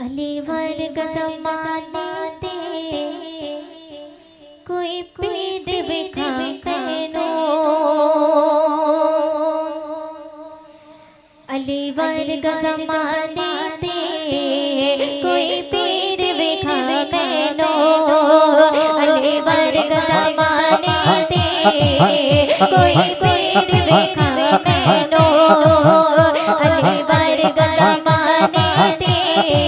अली वर्ग जमाने कोई पीड़ बिखा कहनो अली वर्ग जमाने कोई पीड़ बिखा कहनो अली वर्ग जमाने कोई पीड़ बिखा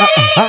Huh?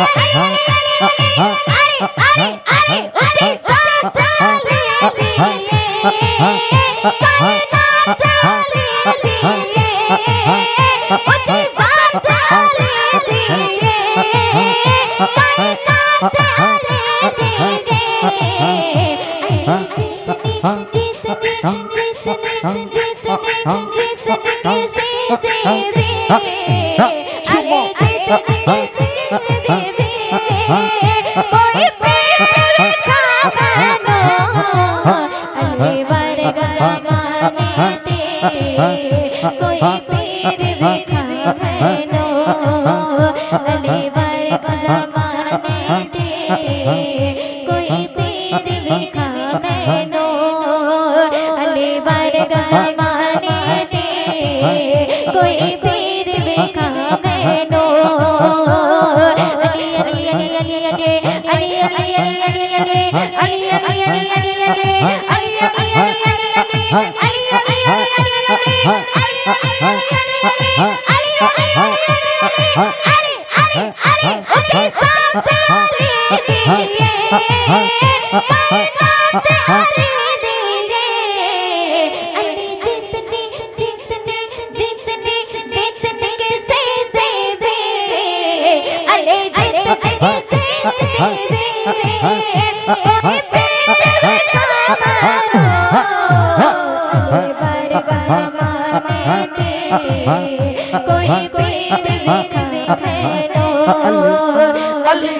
আরে আরে আরে जमाने दे कोई पीर बिखा कहनो अली वर्ग जमाने दे कोई पीर बिखा कहनो अली अली अली अली अली अली अली अली अली अली अली अली अली अली कोई कोई देखो अली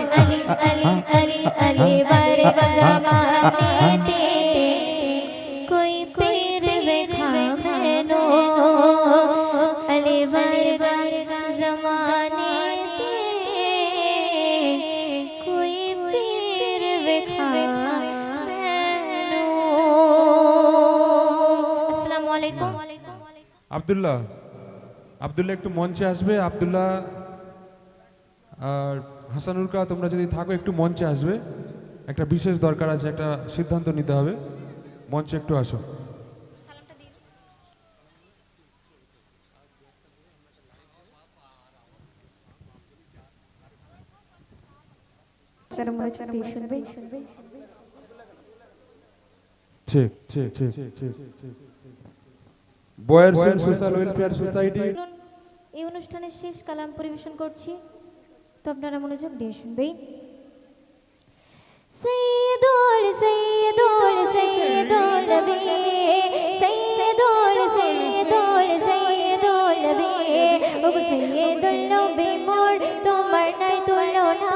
আবদুল্লাহ আবদুল্লাহ একটু মঞ্চে আসবে আবদুল্লাহ আর হাসানুরকা তোমরা যদি থাকো একটু মঞ্চে আসবে একটা বিশেষ দরকার আছে একটা সিদ্ধান্ত নিতে হবে। মঞ্চে একটু আসো। স্যার হচ্ছে আপনি শুনবে। ঠিক ঠিক ঠিক ঠিক বয়ার সোশ্যাল ওয়েলফেয়ার সোসাইটি। এই অনুষ্ঠানের শেষ কালাম পরিবেশন করছি। তো আপনারা মনোযোগ দিয়ে শুনবেন সৈয়দুল সৈয়দুল সৈয়দুল নবী সৈয়দুল সৈয়দুল সৈয়দুল নবী ও সৈয়দুল নবী মোর তোমার নাই তুলনা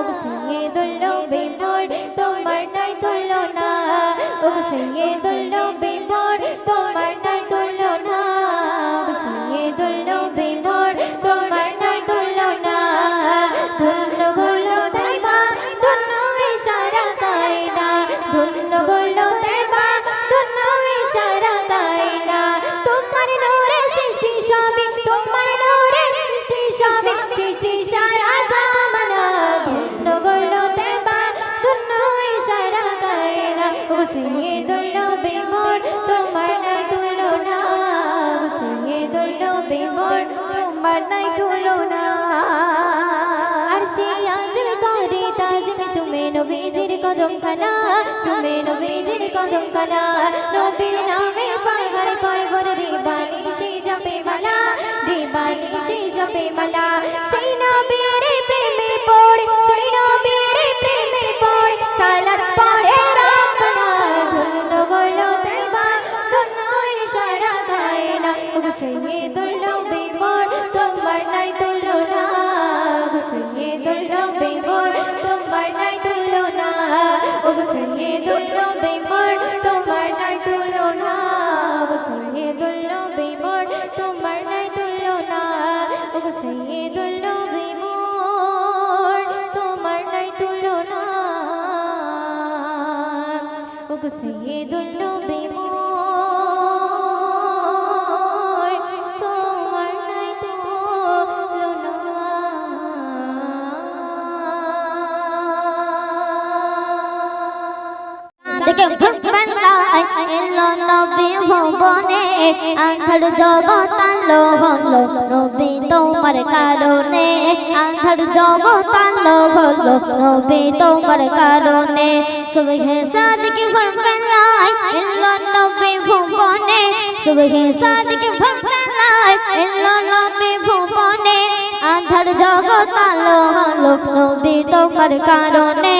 ও সৈয়দুল নবী মোর তোমার নাই তুলনা ও সৈয়দুল নবী মোর কদম খানা চুমে নবীজির কদম খানা নবীর নামে পাহাড় পর্বত দেবানি সে জপে মালা, দেবানি সে জপে মালা আন্ধার জগৎ আলো হলো নবী তোমার কারণে। আন্ধার জগৎ আলো হলো নবী তোমার কারণে। সুবহে সাদিক ভুবনায় এলো নবী ভুবনে। সুবহে সাদিক ভুবনায় এলো নবী ভুবনে। আন্ধার জগৎ আলো হলো নবী তোমার কারণে।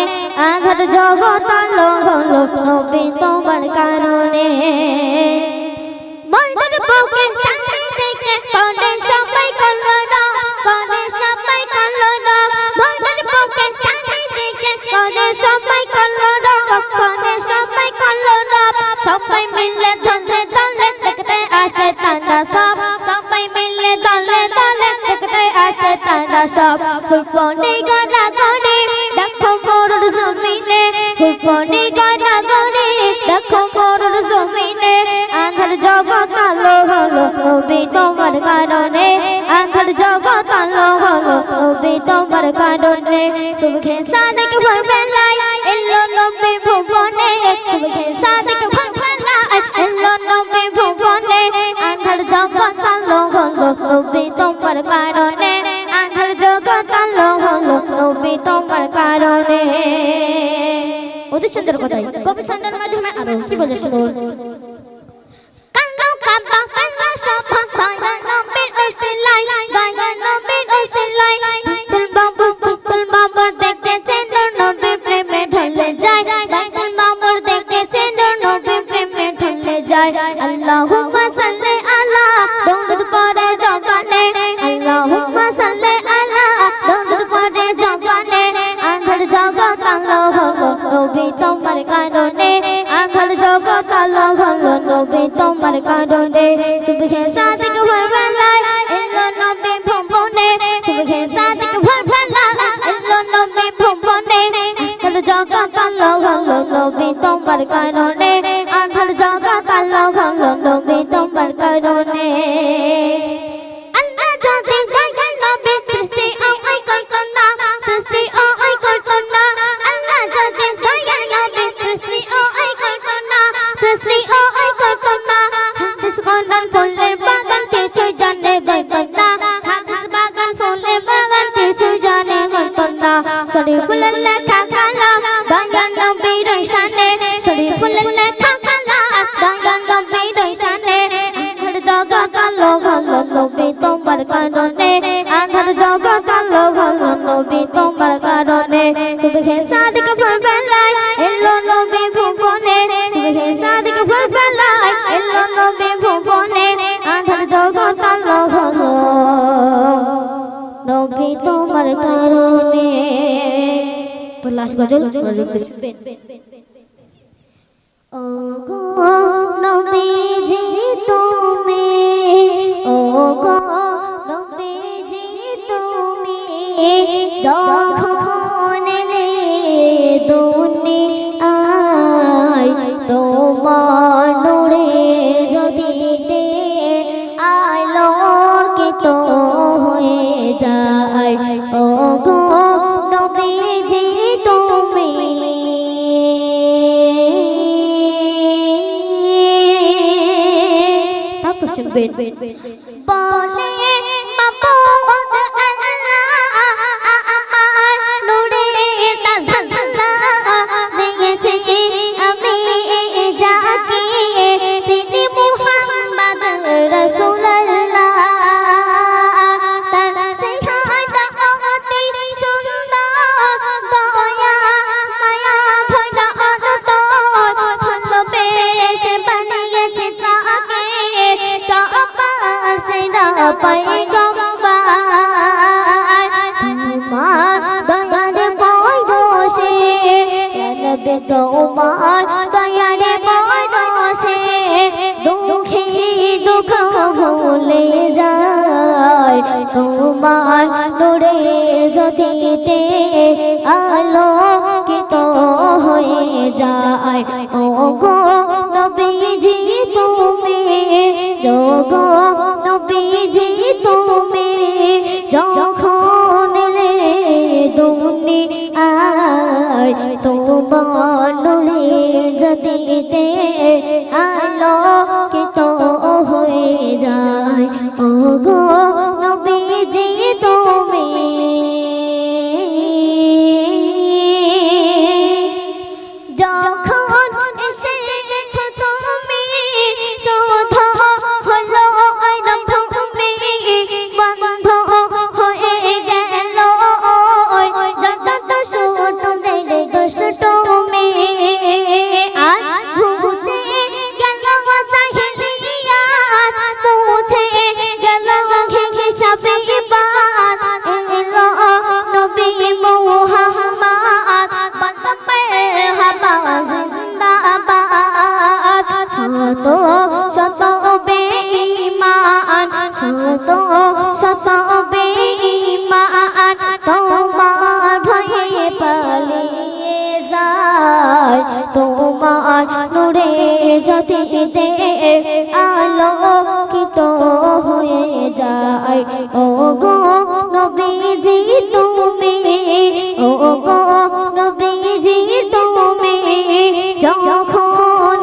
আন্ধার জগৎ আলো হলো নবী তোমার কারণে। থেকে সবাই করল কোনে সবাই করল সবাই মিলে দলে দলে দেখতে আসে তারা সব। সবাই মিলে দলে দলে দেখতে আসে তারা সব। হুপনে গড়া গড়ে দেখো মোর জমিনে। গড়ে দেখো মরুর জমিনে আন্ধার জগৎ আলো হলো নবী তোমার কারণে। আন্ধার জগৎ আলো হলো নবী তোমার কারণে। সুবহে সাদিক ভোর বেলায় এলো নবী ভুবনে। সুবহে সাদিক ভোর বেলায় এলো নবী ভুবনে। আন্ধার জগৎ আলো হলো নবী তোমার কারণে। আন্ধার জগৎ আলো হলো নবী তোমার কারণে। অতি সুন্দর কথাই। কবি সুন্দর মাধ্যমে আরও কি বলে শুনুন তোমার কারণে সুবহে আধার জগৎ আলো হলো নবী তোমার কারণে। সুবহে সাদিক ভোরবেলায় এলো নবী ভুবনে। সুবহে সাদিক ভোরবেলায় এলো নবী ভুবনে। আধার জগৎ, আলো হলো নবী তোমার কারণে। তো লাশ গজল গজল যায় ও গো নবীজি তুমি। তারপর শুনবেন। বলে তোমার দয়ারে বসে দুঃখে দুঃখ ভুলে যায়। তোমার নূরে জ্যোতিতে আলোকিত হয়ে যায়। ও গো নবীজি, তুমি ও গো নবীজি, তুমি, যখন এলে দুনিয়ায় তোমার নূরে জ্যোতিতে আলোকিত হয়ে যায় ও গো নবীজি যায় তোমার নূরে জ্যোতিতে আলোকিত হয়ে যায় ও গো নবীজি তুমি ও গো নবীজি তুমি, যখন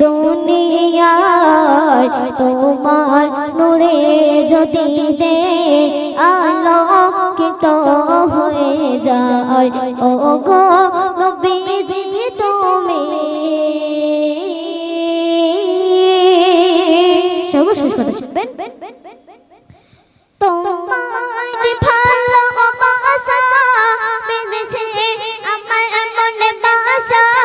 দুনিয়ায় তোমার নূরে জ্যোতিতে আলোকিত হয়ে যায়। ও গো নবীজি তুমি সর্বশেষ কথা মনে বাসা।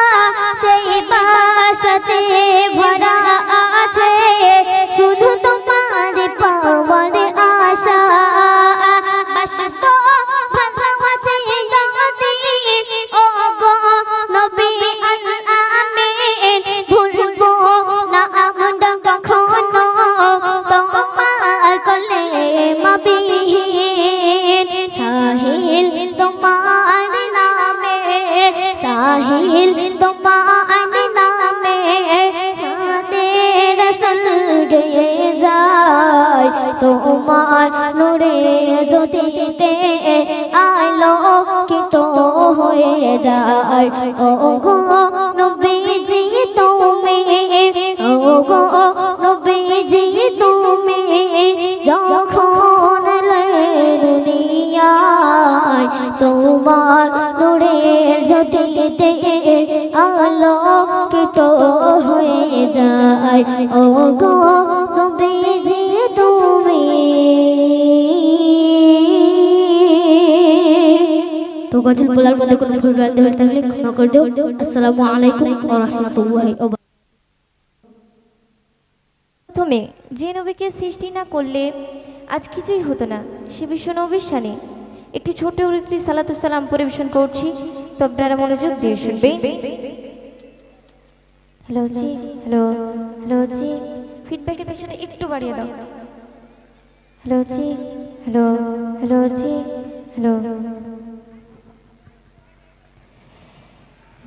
যায়। ও গো নবীজি তুমি ও গো নবীজি তুমি, যখন দুনিয়ায় তোমার নূরের জ্যোতিতে আলোকিত হয়ে যায় ও গজল বলার মধ্যে কোনো ভুল ভ্রান্তি হয়ে থাকলে ক্ষমা করে দিও। আসসালামু আলাইকুম ওয়া রাহমাতুল্লাহি প্রথমে, যে নবীকে সৃষ্টি না করলে আজ কিছুই হতো না। সে বিশ্ব নবীর শানে একটি ছোট একটি সালাম পরিবেশন করছি। তো আপনারা মনোযোগ দিয়ে শুনবেন। হ্যালো জি হ্যালো হ্যালো জি ফিডব্যাকের পেছনে একটু বাড়িয়ে দাও। হ্যালো জি হ্যালো হ্যালো জি হ্যালো।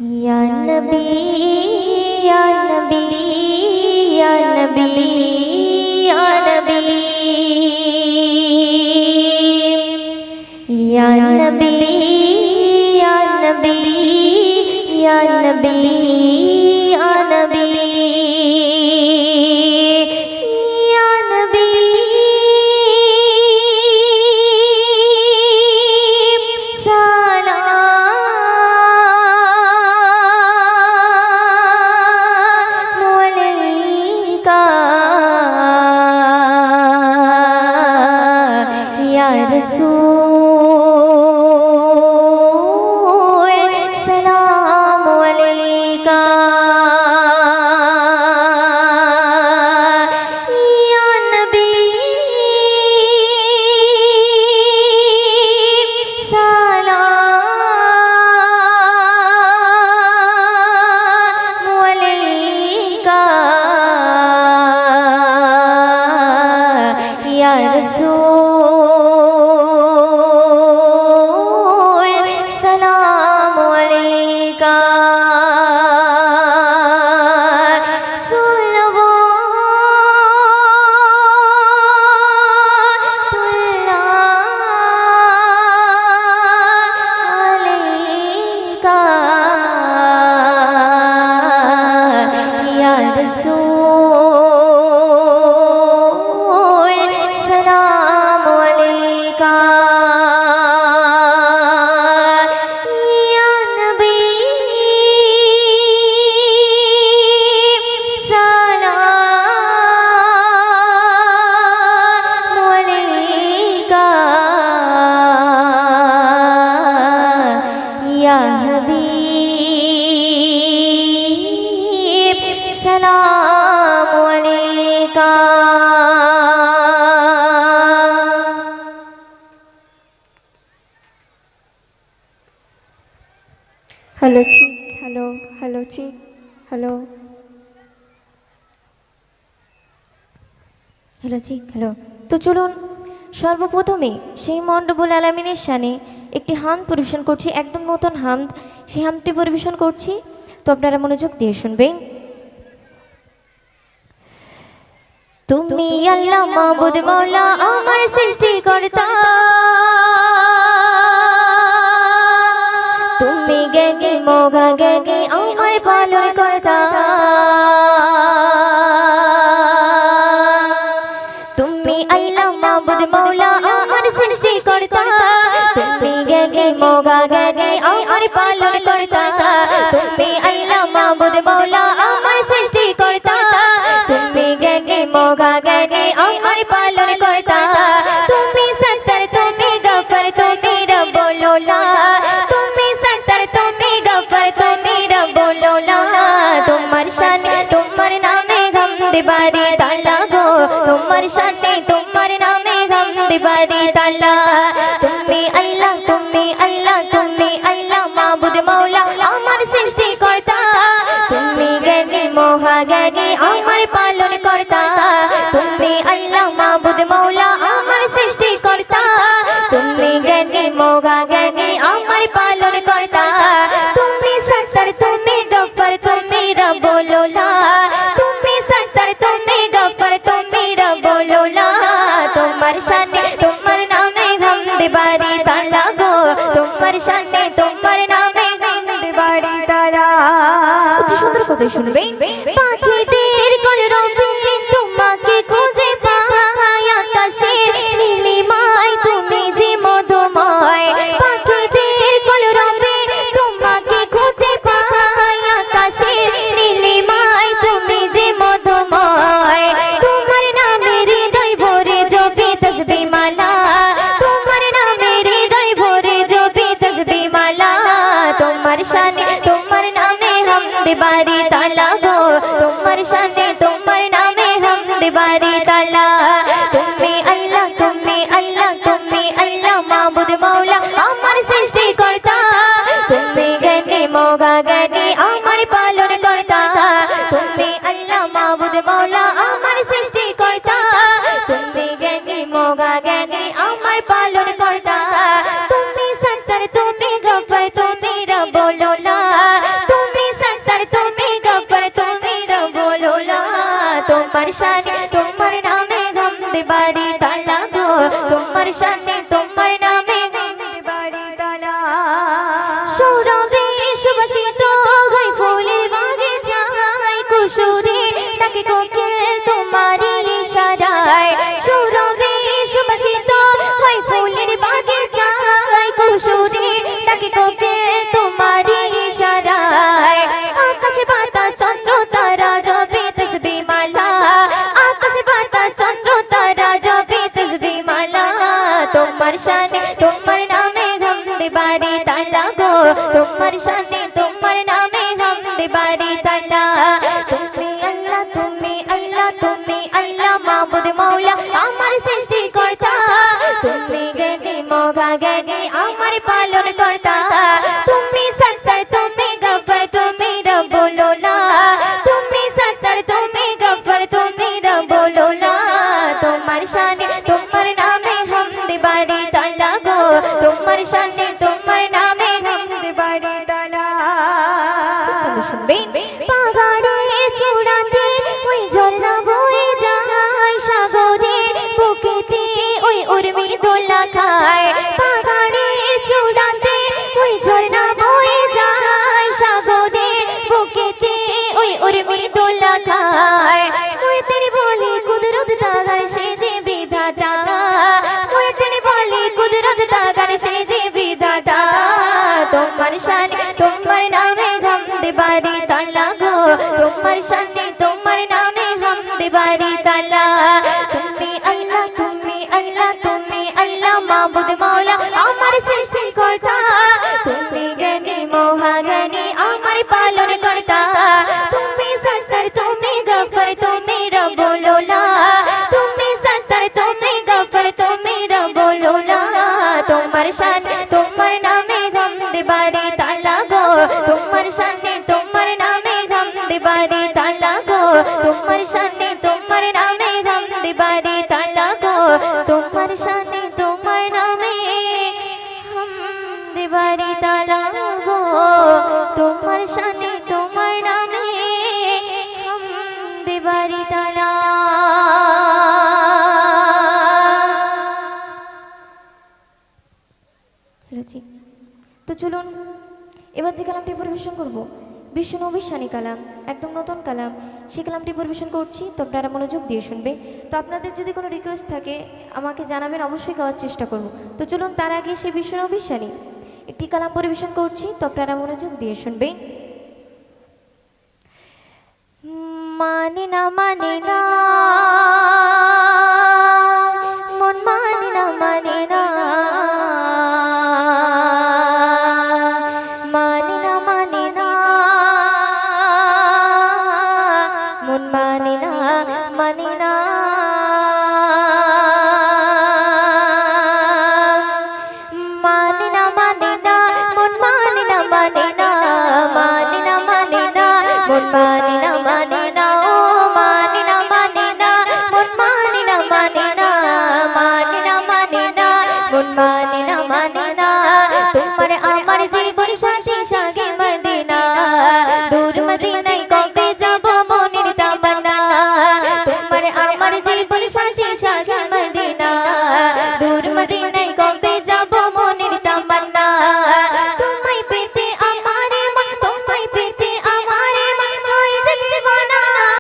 یا نبی یا نبی یا نبی یا نبی۔ یا نبی یا نبی یا তা hello check hello hello check hello hello জি হ্যালো তো চলুন সর্বপ্রথমে সেই মণ্ডবুল আলামিনের শানে একটি হাম পরিবেশন করছি একদম নতুন হাম। সেই হামটি পরিবেশন করছি। তো আপনারা মনোযোগ দিয়ে শুনবেন। তুমি আল্লাহ মাবুদ মাওলা আমার সৃষ্টিকর্তা। গেগি, মোগা গেগি আমার পালন কর্তা। তুমি আইলা মাবুদ মৌলা, আমার সৃষ্টি কর্তা। তুমি গেগি, মোগা গেগি আমার পালন কর্তা। তুমি আইলা মাবুদ মৌলা, আমার সৃষ্টি কর্তা। তুমি গেগি, মোগা গেগি আমার পালন কর্তা। তোমার সাথে তোমার নামে গম দিবারি তালা। তুমি আল্লাহ তুমি আল্লাহ তুমি আল্লাহ, মাবুদ মাওলা, আমার সৃষ্টি কর্তা তুমি জ্ঞানী মহা জ্ঞানী আমার পালন কর্তা তুমি আল্লাহ, মাবুদ মাওলা শানে তোমার নামে হামদ বাড়ি তালা তুমি আল্লাহ তুমি আল্লাহ তুমি আল্লাহ মাবুদ মাওলা শানে তোমার নামে গম বাড়ি তালা গো তোমার শানে তোমার নামে গমদ বাড়ি কোকিল গমদ বাড়ি তালা। তুমি আল্লাহ তুমি আল্লাহ তুমি আল্লাহ মাবুদ মাওলা, আমার সৃষ্টি কর্তা তুমি জ্ঞানী মোগা জ্ঞানী আমার পালন কর্তা বাড়ি তালা গো। তোমার শানে তোমার নামে হামদ বাড়ি তালা। তুমি আল্লাহ তুমি আল্লাহ তুমি আল্লাহ মাবুদ মাওলা, আমার সৃষ্টি কর্তা। তুমি জ্ঞানী মহা জ্ঞানী আমার পালন কর্তা। তুমি সত্তর, তুমি গফর, তুমি রবোলা তুমি সত্তর, তুমি গফর, তুমি রবোলা তোমার শান তোমার বাড়ি তালা গো। তোমার শানে তোমার নামে গমদ বাড়ি তালা গো। তোমার শানে তোমার নামে হামদ তালা গো। তোমার শানে তোমার নামে হামদ তালা। তো চলুন, এবার যে কালামটি পরিবেশন করব বিশ্ব নবিশ্বানী কালাম, একদম নতুন কালাম। সেই কালামটি পরিবেশন করছি, তো আপনারা মনোযোগ দিয়ে শুনবে। তো আপনাদের যদি কোনো রিকোয়েস্ট থাকে, আমাকে জানাবেন, অবশ্যই গাওয়ার চেষ্টা করব। তো চলুন, তার আগে সে বিশ্ব নবিশ্বানী একটি কালাম পরিবেশন করছি, তো আপনারা মনোযোগ দিয়ে শুনবে। মানে না মানে না। মন না মানে না তোমার আমার